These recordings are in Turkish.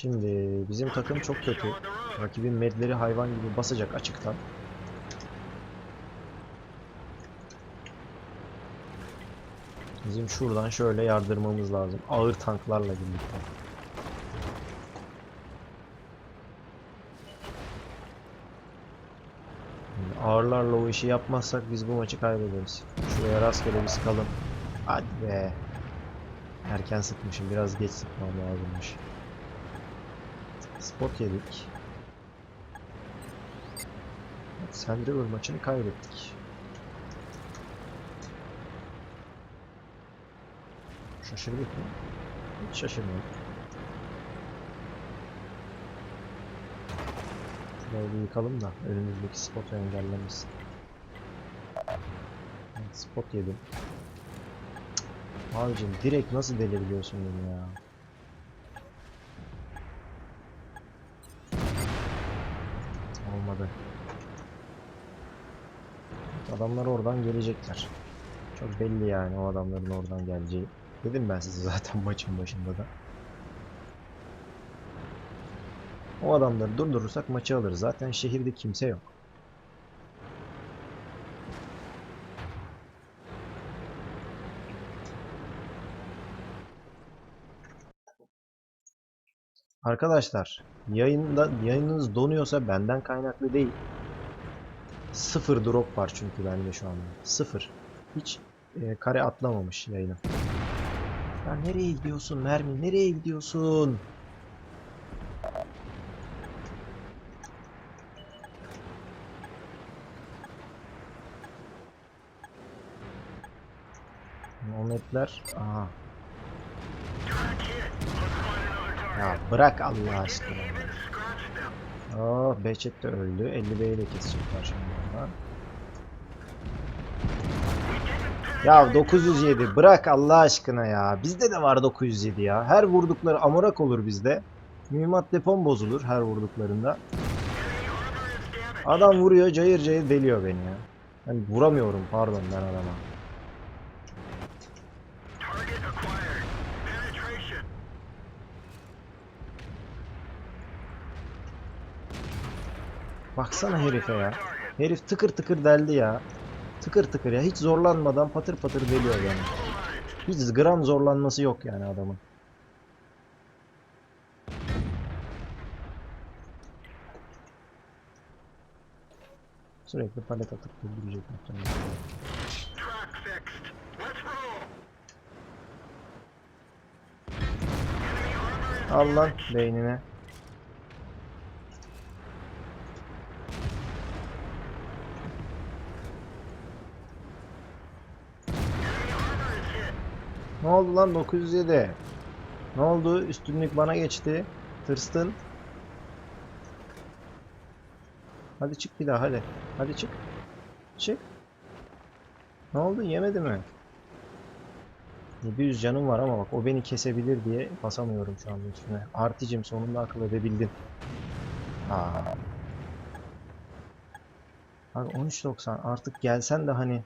Şimdi bizim takım çok kötü. Rakibin medleri hayvan gibi basacak açıktan. Bizim şuradan şöyle yardırmamız lazım. Ağır tanklarla birlikte. Şimdi Ağırlarla o işi yapmazsak biz bu maçı kaybederiz. Şuraya rastgele bir sıkalım. Hadi be. Erken sıkmışım. Biraz geç sıkmam lazımmış. Spot yedik. Evet, Sandriver maçını kaybettik. Şaşırdık mı? Hiç şaşırmadık. Şurayı yıkalım da önümüzdeki spotu engellemesin. Evet, spot yedim. Abicim direkt nasıl delebiliyorsun beni ya? Evet, Adamlar oradan gelecekler. Çok belli yani o adamların oradan geleceği. Dedim ben size zaten maçın başında da. O adamları durdurursak maçı alırız. Zaten şehirde kimse yok. Arkadaşlar, yayında yayınınız donuyorsa benden kaynaklı değil. Sıfır drop var çünkü bende şu anda. Sıfır. Hiç e, kare atlamamış yayınım. Ya nereye gidiyorsun mermi? Nereye gidiyorsun? Nometler. Aha. Ya bırak Allah aşkına. Oh Behçet de öldü. 50 B'yi de kesecekler şimdi onlar. Ya 907 bırak Allah aşkına ya. Bizde de var 907 ya. Her vurdukları amorak olur bizde. Mühimmat depom bozulur her vurduklarında. Adam vuruyor cayır cayır deliyor beni ya. Ben vuramıyorum pardon ben adama. Baksana herife ya. Herif tıkır tıkır deldi ya. Tıkır tıkır ya. Hiç zorlanmadan patır patır deliyor beni. Hiç gram zorlanması yok yani adamın. Sürekli palet atıp öldürecek muhtemelen. Al beynine. Ne oldu lan 907? Ne oldu? Üstünlük bana geçti. Tırstın. Hadi çık bir daha hadi. Hadi çık. Çık. Ne oldu? Yemedi mi? 700 canım var ama bak o beni kesebilir diye basamıyorum şu anda üstüne. Articim sonunda akıl edebildin. Aa. Abi 13.90 artık gelsen de hani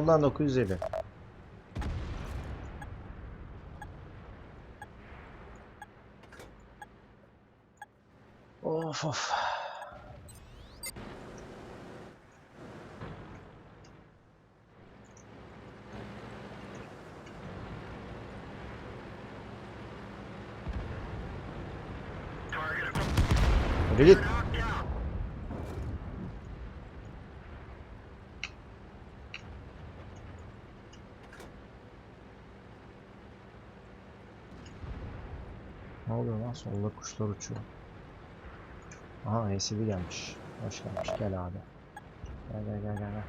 Lan 950? Of of. Hadi oluyor lan? Solda kuşlar uçuyor. Aha ACV gelmiş. Hoş gelmiş. Gel abi. Gel gel gel gel. gel.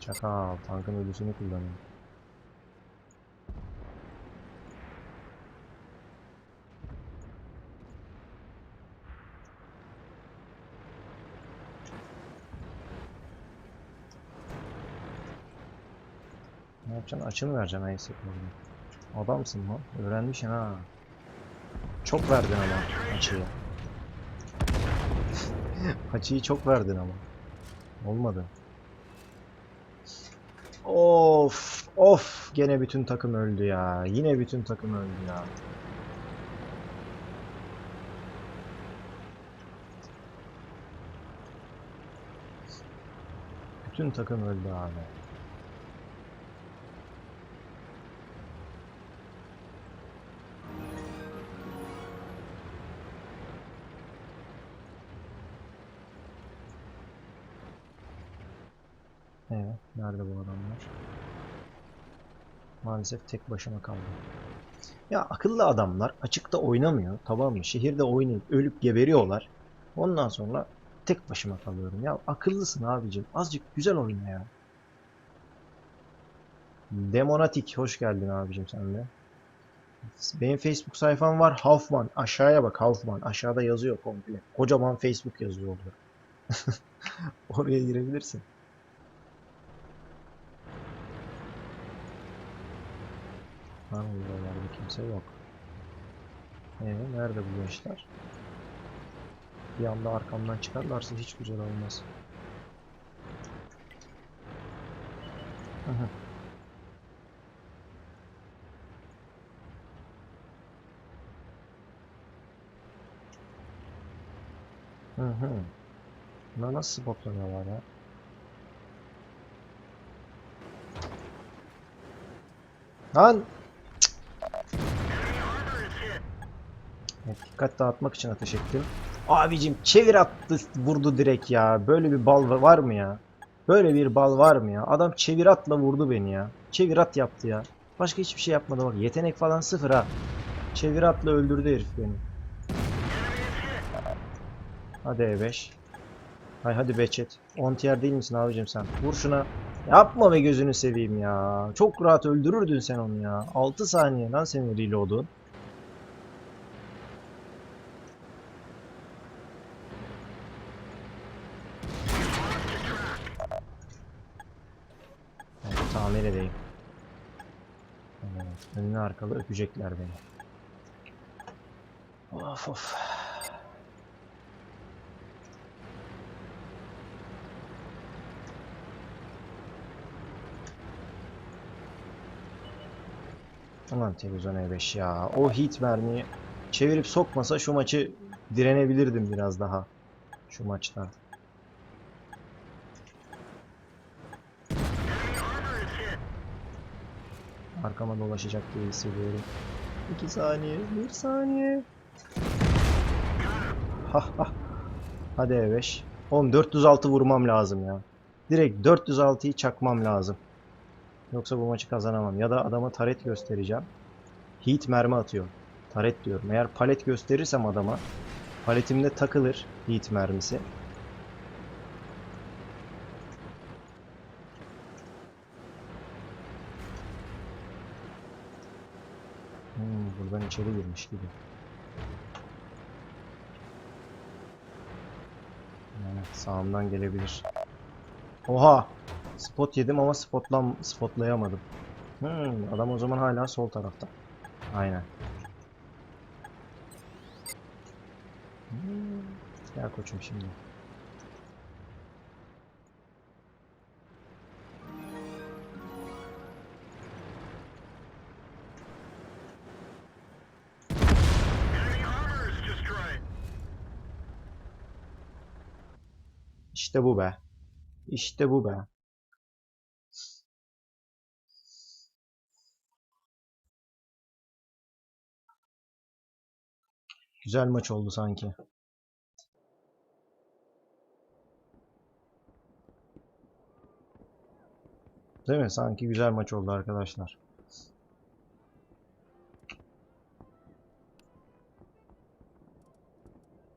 Çakal. Tankın ölüsünü kullanıyor. Yapacaksın? Açı mı vereceksin ACV'yi? Adamsın lan. Öğrenmişsin ha. Çok verdin ama açıyı. açıyı çok verdin ama. Olmadı. Of, of. Gene bütün takım öldü ya. Yine bütün takım öldü ya. Bütün takım öldü abi. Evet, nerede bu adamlar? Maalesef tek başıma kaldım. Ya akıllı adamlar açıkta oynamıyor, tamam mı? Şehirde oynayıp ölüp geberiyorlar. Ondan sonra tek başıma kalıyorum. Ya akıllısın abicim. Azıcık güzel oyna ya. Demonatik hoş geldin abicim sen de. Benim Facebook sayfam var. Halfman. Aşağıya bak Halfman. Aşağıda yazıyor komple. Kocaman Facebook yazıyor orada. Oraya girebilirsin. Ha buralarda kimse yok. Ee, nerede bu gençler? Bir anda arkamdan çıkarlarsa hiç güzel olmaz. Aha. Hı hı. Bunlar nasıl spotlanıyorlar ya? Lan! Evet, dikkat dağıtmak için ateş ettim. Abicim çevir attı vurdu direkt ya. Böyle bir bal va- var mı ya? Böyle bir bal var mı ya? Adam çevir atla vurdu beni ya. Çevir at yaptı ya. Başka hiçbir şey yapmadı bak. Yetenek falan sıfır ha. Çevir atla öldürdü herif beni. Hadi E5. Hay hadi Behçet. On tier değil misin abicim sen? Vur şuna. Yapma be gözünü seveyim ya. Çok rahat öldürürdün sen onu ya. 6 saniye lan senin reload'un. Edeyim. Evet, önlü arkalı öpecekler beni. Of of. Aman televizyon E5 ya. O hit mermiyi çevirip sokmasa şu maçı direnebilirdim biraz daha. Şu maçta. Arkama dolaşacak diye hissediyorum. 2 saniye, 1 saniye. Ha ha. Hadi E5. Oğlum 406 vurmam lazım ya. Direkt 406'yı çakmam lazım. Yoksa bu maçı kazanamam. Ya da adama taret göstereceğim. Heat mermi atıyor. Taret diyorum. Eğer palet gösterirsem adama paletimde takılır heat mermisi. Hmm, buradan içeri girmiş gibi. Yani sağımdan gelebilir. Oha! Spot yedim ama spotlan spotlayamadım. Hmm, adam o zaman hala sol tarafta. Aynen. Hmm, Gel koçum şimdi. İşte bu be. İşte bu be. Güzel maç oldu sanki. Değil mi? Sanki güzel maç oldu arkadaşlar.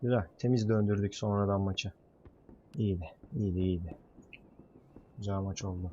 Güzel. Temiz döndürdük sonradan maçı. İyiydi. İyiydi, iyiydi. Güzel maç oldu.